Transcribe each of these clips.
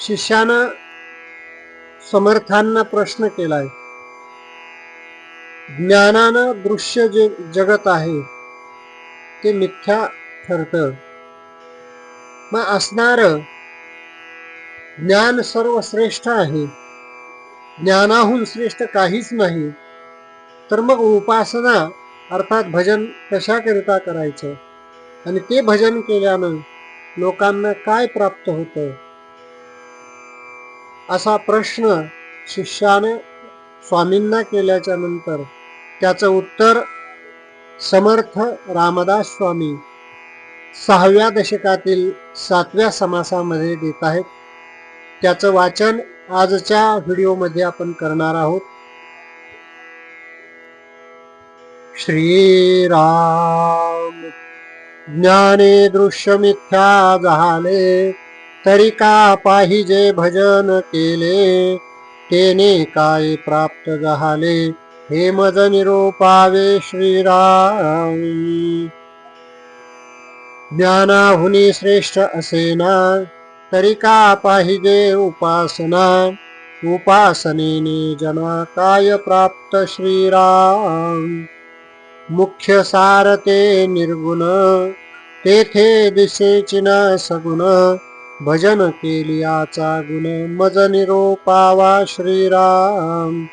शिष्यानं समर्थांना प्रश्न केलाय. ज्ञानानं दृश्य जे जगत आहे. ते मिथ्या ठरत. मग असणार ज्ञान सर्वश्रेष्ठ आहे. ज्ञानाहून श्रेष्ठ काहीच नाही. तर मग उपासना अर्थात भजन कशाकरिता करायचं? आणि ते भजन केल्यानं लोकांना काय प्राप्त होतं? असा प्रश्न शिष्याने स्वामींना केल्याच्यानंतर त्याचं उत्तर समर्थ रामदास स्वामी सहाव्या दशकातील सातव्या समासामध्ये देत आहेत. त्याचं वाचन आजच्या व्हिडिओमध्ये आपण करणार आहोत. श्रीराम ज्ञाने दृश्य मिथ्या झाले तरी का पाहिजे भजन केले? तेने काय प्राप्त झाले? हे मज निरोपावे श्रीराम. ज्ञानाहुनी श्रेष्ठ असेना तरी का पाहिजे उपासना? उपासनेने जना काय प्राप्त श्रीराम? मुख्य सारते निर्गुण तेथे दिसेचिना सगुण भजन केलियाचा गुण मज निरोपावा श्रीराम.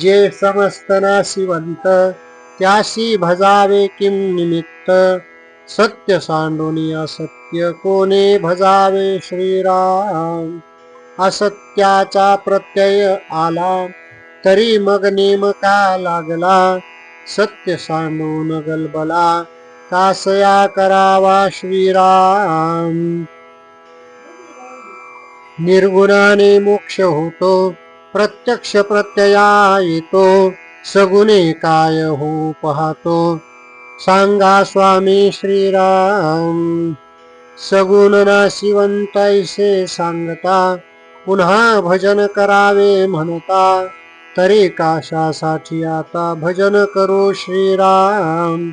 जे समस्त नाशिवंत त्याशी भजावे किम निमित्त. सत्य सांडोनी असत्य कोणे भजावे श्रीराम. असत्याचा प्रत्यय आला तरी मग नेमका लागला? सत्य सांडून गलबला कासया करावा श्रीराम. निर्गुणाने मोक्ष होतो प्रत्यक्ष प्रत्यया येतो सगुणे काय हो पाहतो. सांगा स्वामी श्रीराम सगुण नाशिवंतैसे सांगता पुन्हा भजन करावे म्हणता तरी काशासाठी आता भजन करू श्रीराम.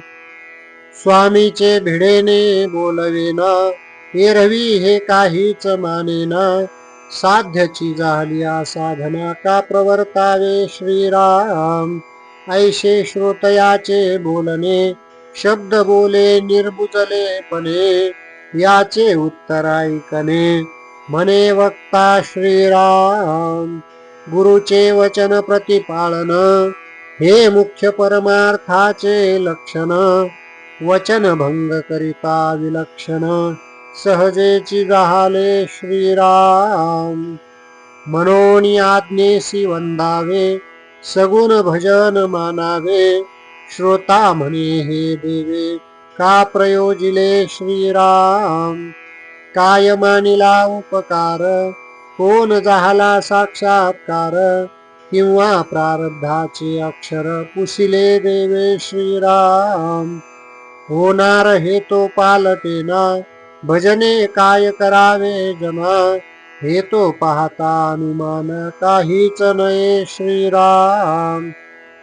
स्वामीचे भिडेने बोलवेना एरवी हे काहीच मानेना साध्यची झाली साधना का प्रवर्तावे श्रीराम? ऐशे श्रोतयाचे बोलणे शब्द बोले निर्बुजलेपणे याचे उत्तर ऐकणे म्हणे वक्ता श्रीराम. गुरुचे वचन प्रतिपालन हे मुख्य परमार्थाचे लक्षण वचन भंग करिता विलक्षण. सहजेची गहाले श्रीराम। म्हणून आज्ञेसी वंदावे सगुण भजन मानावे। श्रोता म्हणे हे देवे का प्रयोजिले श्रीराम? काय मानिला उपकार कोण झाला साक्षात्कार? किंवा प्रारब्धाचे अक्षर पुसिले देवे श्रीराम? होणार हे तो पालटेना भजने काय करावे जना हे तो पाहता अनुमान काहीच नये श्रीराम.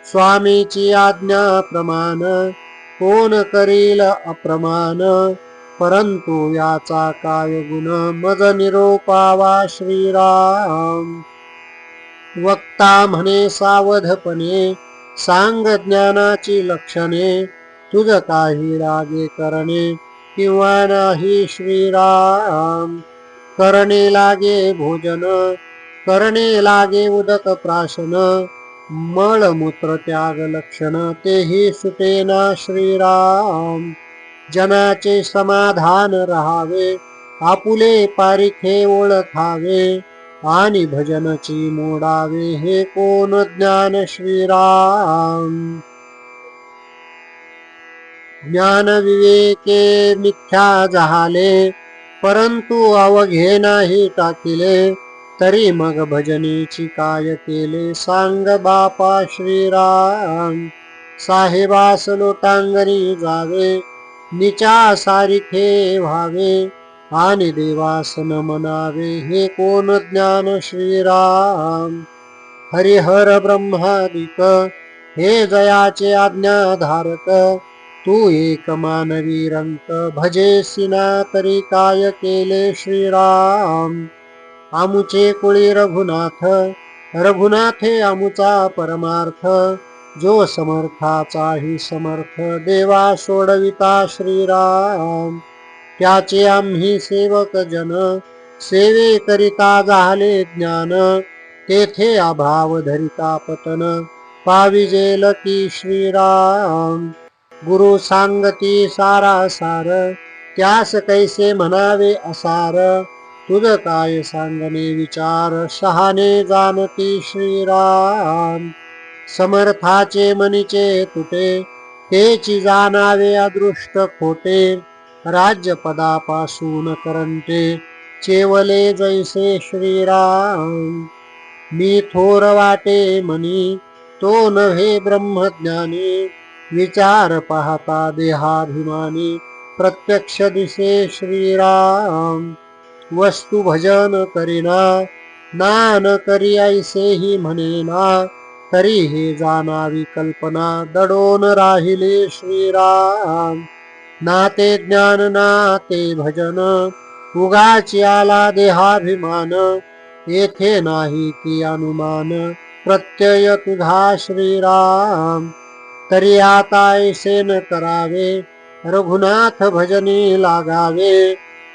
स्वामीची आज्ञा प्रमाण कोण करील अप्रमाण? परंतु याचा काय गुण? मज निरोपावा श्रीराम. वक्ता म्हणे सावधपणे सांग ज्ञानाची लक्षणे. तुझ काही रागे करणे. किंवा नाही श्रीराम. करणे लागे भोजन करणे लागे उदक प्राशन. मळमूत्र त्याग लक्षण तेही सुटेना श्रीराम. जनाचे समाधान राहावे आपुले पारिखे ओळखावे आणि भजनची मोडावे हे कोण ज्ञान श्रीराम? ज्ञान विवेके मिथ्या झाले परंतु अवघे नाही टाकिले तरी मग भजनीची काय केले? सांग बापा श्रीराम. साहेबास लोटांगरी जावे निचा सारिखे व्हावे आणि देवासन मनावे हे कोण ज्ञान श्रीराम? हरिहर ब्रह्मादिक हे जयाचे आज्ञाधारक तू एक मानवी रंक भजे सिना तरी काय केले श्रीराम। आमुचे कुळी रघुनाथ रघुनाथे आमुचा परमार्थ जो समर्थाचा ही समर्थ देवा सोडविता श्रीराम। त्याचे आम्ही सेवक जन सेवे करिता झाले ज्ञान तेथे अभाव धरिता पतन पाविजेल की श्रीराम। गुरु सांगती सारा सार त्यास कैसे म्हणावे असार? तुझ काय सांगणे विचार शहाणे जाणती श्रीराम. समर्थाचे मनीचे तुटे तेची जाणावे अदृष्ट खोटे. राज्यपदापासून करंटे चेवले जैसे श्रीराम. मी थोर वाटे मनी तो नव्हे ब्रह्मज्ञानी. विचार पाहता देहाभिमानी प्रत्यक्ष दिसे श्रीराम. वस्तु भजन करीना नान करी ऐसेही म्हणेना तरी हे जाणावी कल्पना दडोन राहिले श्रीराम. नाते ज्ञान नाते भजन उगाची आला देहाभिमान येथे नाही की अनुमान प्रत्यय तुझा श्रीराम. तरी आता ऐसेन करावे रघुनाथ भजनी लागावे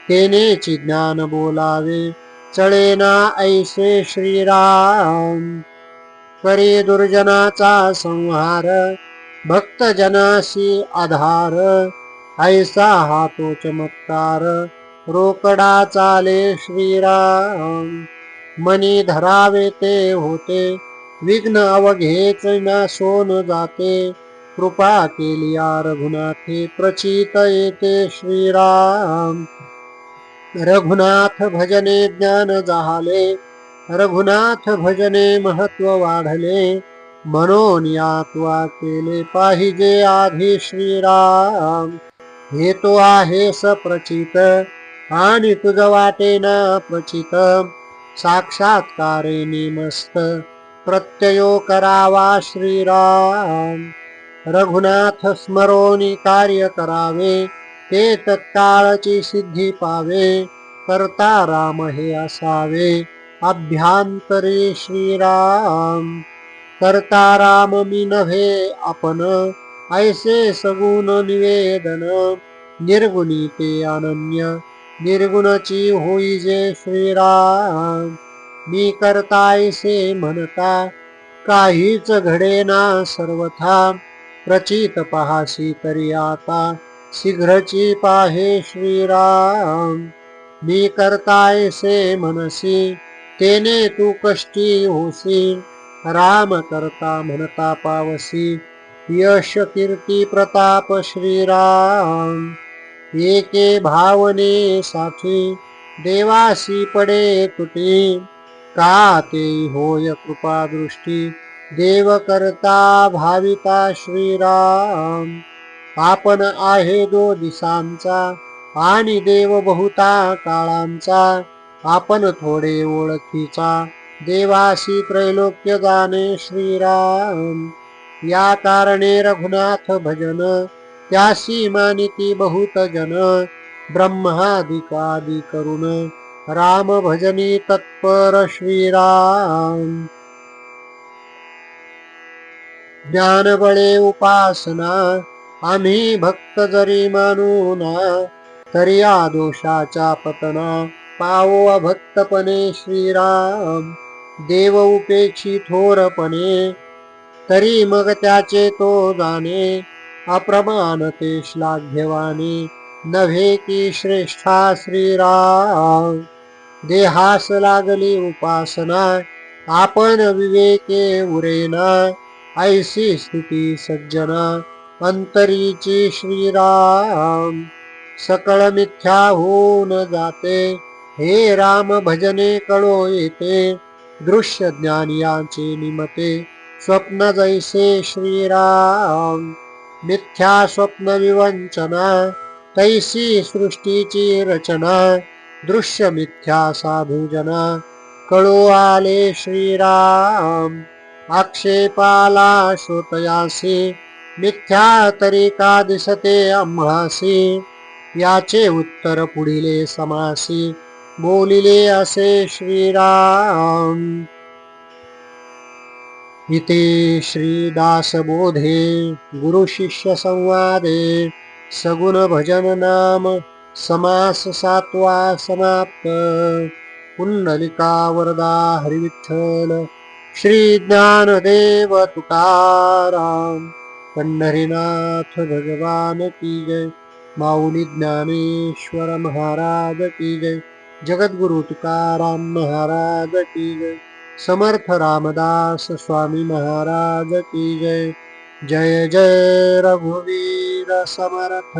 तेनेची ज्ञान बोलावे चळेना ऐसे श्रीराम. करी दुर्जनाचा संहार भक्त जनाशी आधार ऐसा हा तो चमत्कार रोकडा चाले श्रीराम. मनी धरावे ते होते विघ्न अवघेच ना सोन जाते. कृपा केली या रघुनाथे प्रचित येते श्रीराम. रघुनाथ भजने ज्ञान जाहले रघुनाथ भजने महत्त्व वाढले. म्हणून यात्वा केले पाहिजे आधी श्रीराम. हे तो आहे सप्रचित आणि तुझ वाटेना प्रचित. साक्षात्कारे निमस्त प्रत्ययो करावा श्रीराम। रघुनाथ स्मरोनी कार्य करावे ते तत्काळची सिद्धी पावे करता राम हे असावे। अभ्यांतरे श्रीराम। करता राम मी नव्हे आपण ऐसे सगुण निवेदन। निर्गुणी ते अनन्य निर्गुणची होई जे श्रीराम। मी करतायसे म्हणता काहीच घडेना सर्वथा. प्रचित पहासी तरी आता शीघ्रची पाहे श्रीराम. मी करतायसे मनसी तेने तू कष्टी होसी. राम करता म्हणता पावसी यश कीर्ती प्रताप श्रीराम. एके भावने साठी देवासी पडे तुटी का ते होय कृपा दृष्टी। देव करता भाविता श्रीराम। आपण आहे दो दिसांचा आणि देव बहुता काळांचा। आपण थोडे ओळखीचा। देवासी त्रैलोक्य जाणे श्रीराम। या कारणे रघुनाथ भजन त्यासी मानिती बहुत जन ब्रह्मादिकादि करुण राम भजनी तत्पर श्रीराम। ज्ञानबळे उपासना आम्ही भक्त जरी मानूना तरी या दोषाच्या पतना पावो अभक्तपणे श्रीराम। देव उपेक्षी थोरपणे तरी मग त्याचे तो जाणे अप्रमाण ते श्लाघ्यवाने नव्हे की श्रेष्ठा श्रीराम। देहास लागली उपासना. आपण विवेके उरेना. ऐसी स्थिती सज्जना. अंतरीची श्रीराम. सकळ मिथ्या होऊन जाते. हे राम भजने कळो येते. दृश्य ज्ञान यांचे निमते. स्वप्न जैसे श्रीराम. मिथ्या स्वप्न विवंचना. तैसी सृष्टीची रचना. दृश्य मिथ्या साधुजना कळो आले श्रीराम। आक्षेपाला श्रोतयासी। मिथ्या तरी का दिसते आम्हासी? याचे उत्तर पुढिले समासी। बोलिले असे श्रीराम। इति श्रीदासबोधे गुरुशिष्य संवादे सगुण भजन नाम समास सात्वा समाप्त. पुंडलिका वरदा हरिविठ्ठल. श्री ज्ञानदेव तुकाराम. पंढरीनाथ भगवान की जय. माऊली ज्ञानेश्वर महाराज की जय. जगद्गुरु तुकाराम महाराज की जय. समर्थ रामदास स्वामी महाराज की जय. जय जय रघुवीर समर्थ.